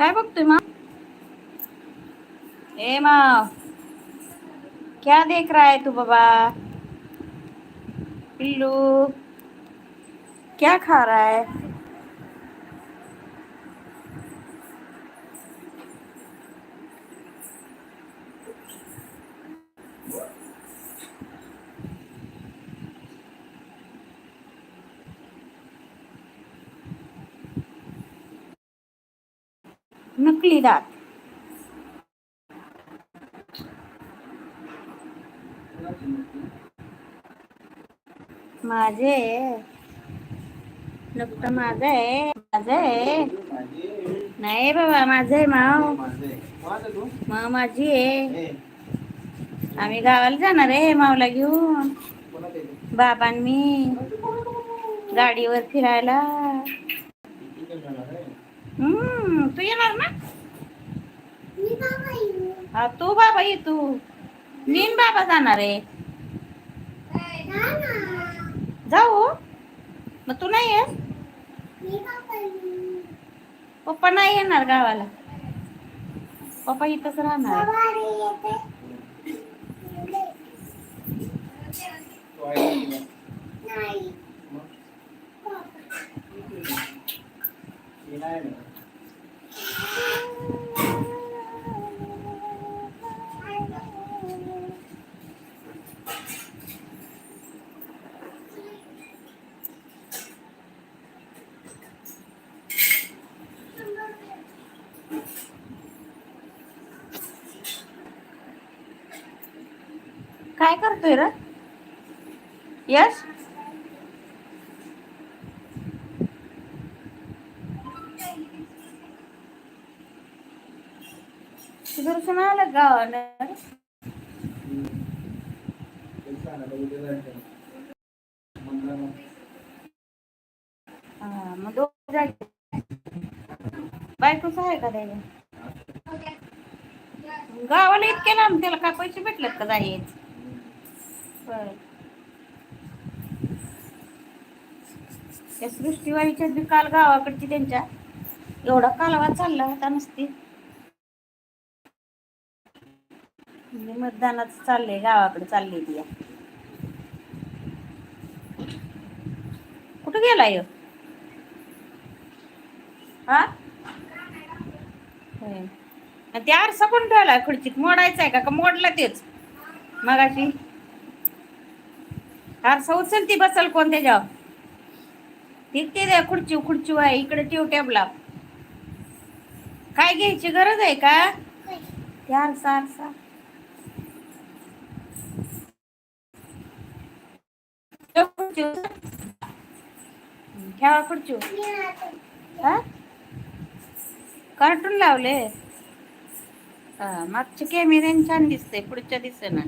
काय बघतोय मग ए माँ. क्या देख रहा है तू बाबा? पिल्लू. क्या खा रहा है? नकली दात माझे नुकत माझं आहे माझं आहे. नाही बाबा माझ आहे माव. मग माझी आहे. आम्ही गावाला जाणार आहे मावला घेऊन. बाबां मी गाडीवर फिरायला. हम्म. तू येणार ना? हा तू बाबा ये तू. मी न बाबा जाणार आहे. जाऊ. मग तू नाही येस पप्पा नाही येणार गावाला. पप्पा इथंच राहणार. काय करतोय र? यश? सुदर्शन आलं गावानं हा, मग दोघं बायकोच आहे का त्याला गावाला इतके लांब त्याला काय पैसे भेटलेत का जायचं? त्या सृष्टीवाईच्या बी काल गावाकडची त्यांच्या. एवढा कालवा चालला होता नसती. म्हणजे मतदानाच चाललंय गावाकडे चालले ती कुठं गेला हा? ते आरसा पण ठेवला खुर्चीत? मोडायचा आहे का मोडला तेच? मगाशी? आरसा उचलती बसल कोण त्याच्यावर ठीक द्या खुर्ची खुर्ची आहे इकडे ठेव टेबला काय घ्यायची गरज आहे का? ते आरसा आरसा ठेवा खुर्ची. कार्टून लावले. हा मागचे कॅमेऱ्याने छान दिसते पुढच्या दिसेना.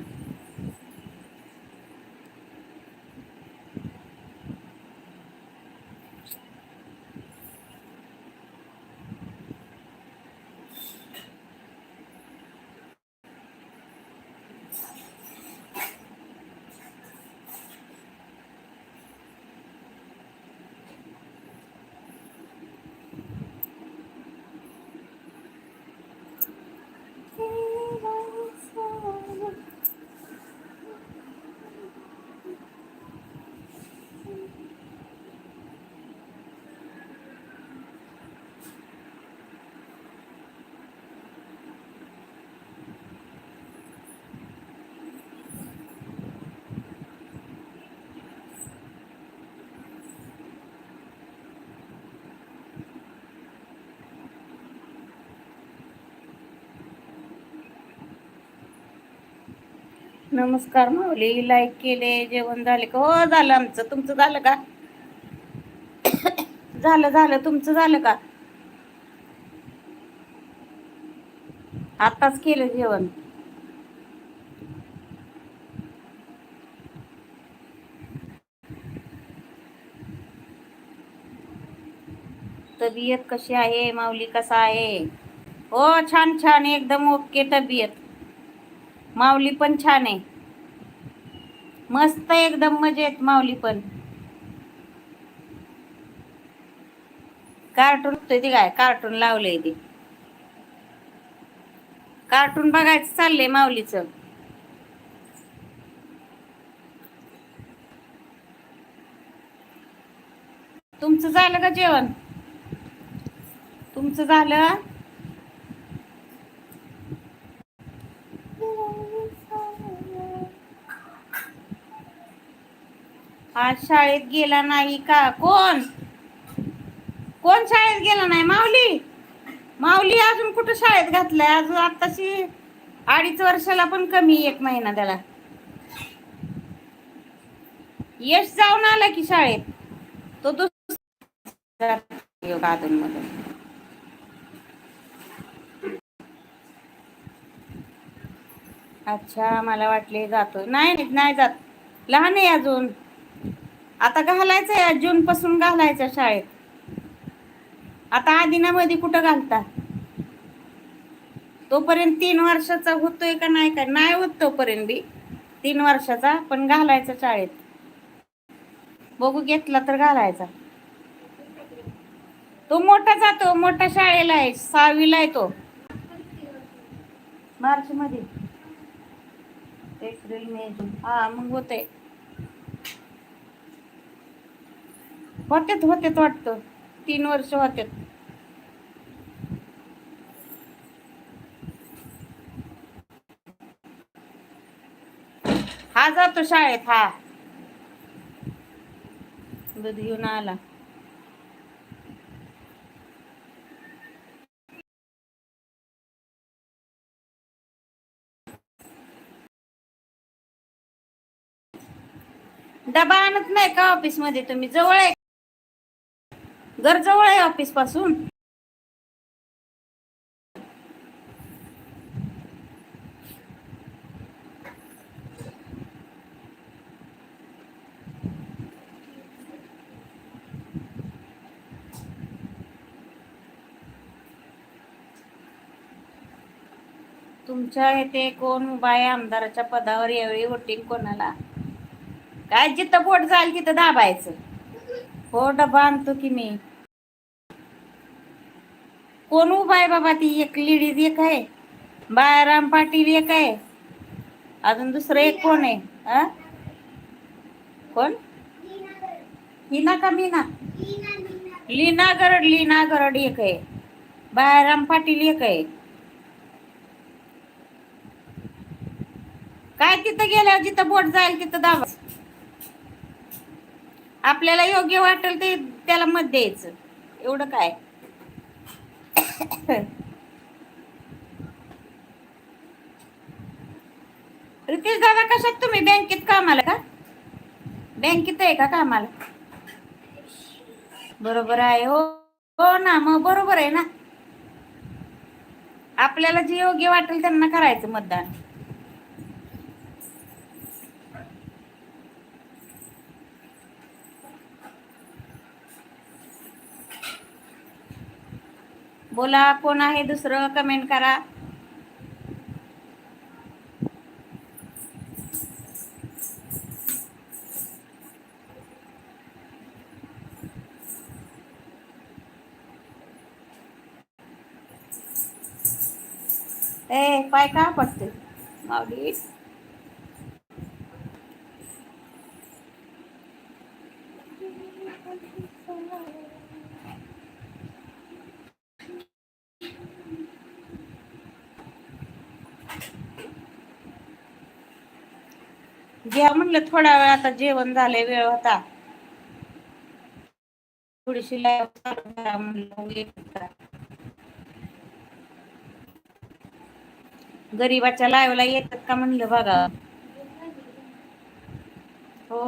नमस्कार माऊली लाईक केले जेवण झाले का? हो झालं आमचं. तुमचं झालं का? झालं झालं. तुमचं झालं का? आताच केलं जेवण. तब्येत कशी आहे? माऊली कसा आहे? हो छान छान. एकदम ओके तब्येत. माऊली पण छान आहे. मस्त एकदम मजेत माऊली पण. कार्टून ते काय कार्टून लावलंय ते. कार्टून बघायचं चाललंय माऊलीचं. तुमचं झालं का जेवण? तुमचं झालं? आज शाळेत गेला नाही का? कोण? कोण शाळेत गेला नाही? माऊली? माऊली अजून कुठं शाळेत घातलंय? अजून आताशी अडीच वर्षाला पण कमी एक महिना त्याला. यश जाऊन आला की शाळेत. तो दुसरा गार्डनमध्ये अच्छा मला वाटले जातो नाही नाही, नाही जात. लहान आहे अजून. आता घालायचंय जून पासून घालायचं शाळेत. आता आदिनामध्ये कुठं घालता? तोपर्यंत तीन वर्षाचा होतोय का नाही का नाही होत तोपर्यंत बी. तीन वर्षाचा पण घालायचा शाळेत. बघू घेतला तर घालायचा. तो मोठा जातो मोठ्या शाळेला आहे सहावीला आहे तो. मार्च मध्ये एप्रिल मे जून. हा मग होते होते होते वाटतं. तीन वर्ष होते हा जातो शाळेत हा. दूध घेऊन आला. डबा आणत नाही का ऑफिसमध्ये? तुम्ही जवळ आहे घर जवळ आहे ऑफिसपासून. तुमच्या येथे कोण उभा आहे? आमदाराच्या पदावर यावेळी वोटिंग कोणाला? काय जिथं पोट जाईल तिथं दाबायचं. हो डबा आणतो की मी. कोण उभा आहे बाबा ती? एक लेडीज एक आहे. बाळाराम पाटील एक आहे. अजून दुसरं एक कोण आहे? हा कोण? हिना का मीना? लीना गरड लीना गरड एक आहे. बाळाराम पाटील एक आहे. काय तिथं गेल्यावर जिथं बोट जाईल तिथं दाबा. आपल्याला योग्य वाटेल ते त्याला मत द्यायचं. एवढं काय? रितेश दादा कशात तुम्ही? बँकेत कामाला का? बँकेत आहे का कामाला? बरोबर आहे. हो हो ना मग बरोबर आहे ना. आपल्याला जे योग्य वाटेल त्यांना करायचं मतदान. बोला कोण आहे दुसरं? कमेंट करा. ए पाय का पडते माऊली. घ्या म्हणलं थोडा वेळ आता जेवण झालंय वेळ होता. थोडीशी गरीबाच्या लाईव्हला येतात का म्हणलं बघा. हो.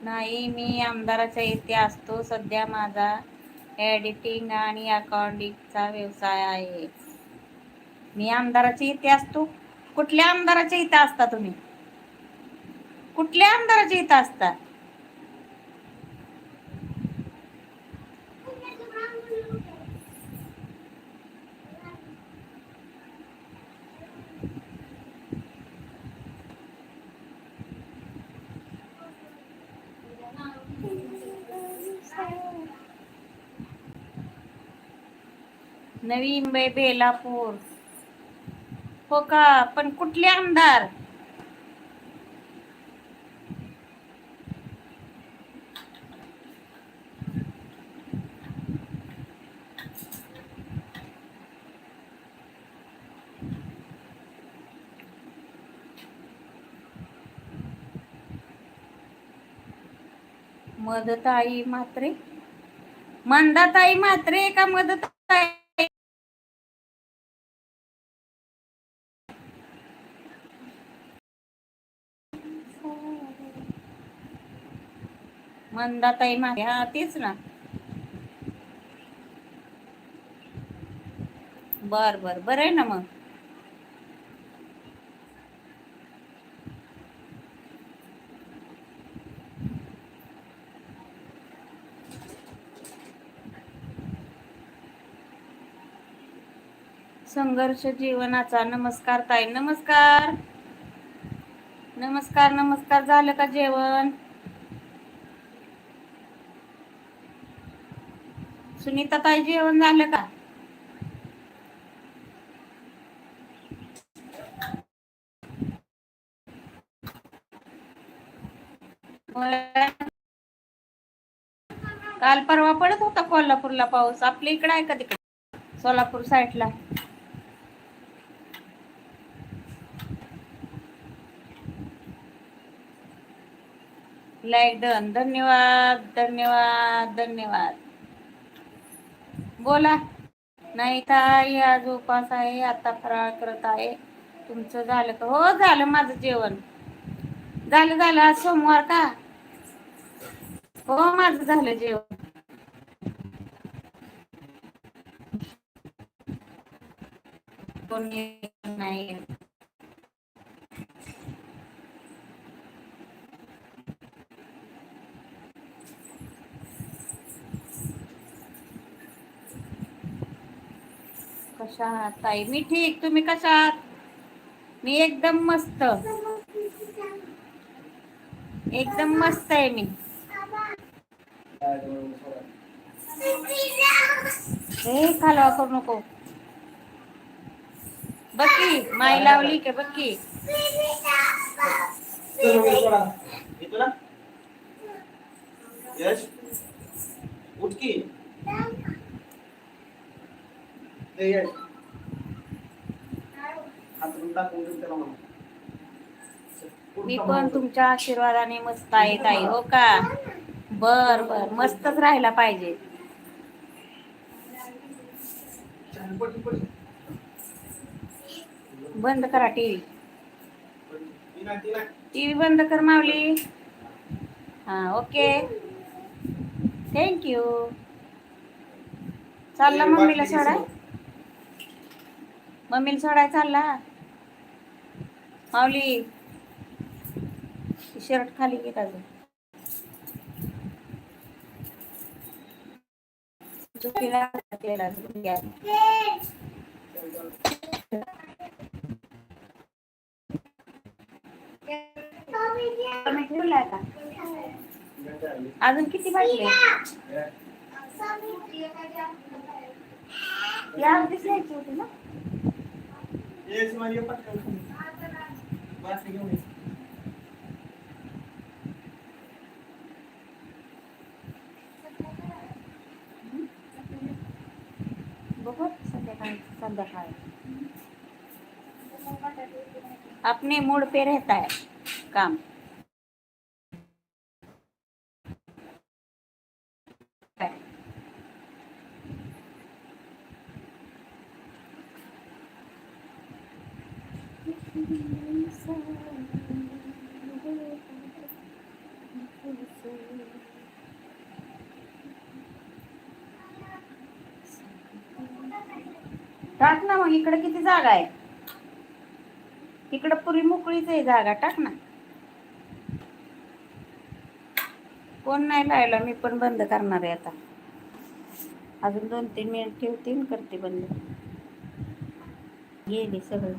नाही मी आमदाराच्या इथे असतो सध्या माझा. एडिटिंग आणि अकाउंटिंगचा व्यवसाय आहे. मी आमदाराच्या इथे असतो. कुठल्या आमदाराच्या इथे असता तुम्ही? कुठल्या आमदाराच्या इथं असता? नवी मुंबई बेलापूर. हो का? पण कुठले आमदार? मदताई मात्रे मंदाताई मात्रे का मदत मंदाताई म्हात्रे हा तेच ना. बर बर बर आहे ना मग. संघर्ष जीवनाचा नमस्कार ताई. नमस्कार. नमस्कार नमस्कार. झालं का जेवण? सुनीता ताई जेवण झालं का? काल परवा पडत होता कोल्हापूरला पाऊस. आपल्या इकडे आहे का तिकडे? सोलापूर साईडला. Like done. धन्यवाद धन्यवाद धन्यवाद. बोला. नाही ताई आज उपास आहे आता फराळ करत आहे. तुमचं झालं का? हो झालं माझं जेवण. झालं झालं. आज सोमवार का? हो माझं झालं जेवण. कोणी नाही. कशा आहात ताई? मी ठीक. तुम्ही कशा आहात? मी एकदम मस्त. एकदम मस्त आहे मी. हे खालवा करू नको. बक्की माई लावली के बक्की उठकी ए यश हातरून टाकून देऊ त्याला म्हणा. मी पण तुमच्या आशीर्वादाने मस्त आहे ताई हो का? बर बर. मस्तच राहायला पाहिजे. बंद करा टीव्ही. टीव्ही बंद कर मावली हा ओके. थँक्यू चालला मम्मीला सोडाय मम्मीला सोडाय चालला. माऊली शर्ट खाली घेत अजून. का अजून किती वाजले या दिसायची होती ना. यश, माझी पटकन. बाटली घेऊन ये. बघू संध्याकाळी संध्याकाळी अपने मूड पे रहता है काम टाक ना मग इकडे किती जागा आहे? इकडे पुरी मोकळीच आहे जागा टाक ना. कोण नाही लायला मी पण बंद करणार आहे आता. अजून दोन तीन मिनिट ठेवते करते बंद. गेली सगळं.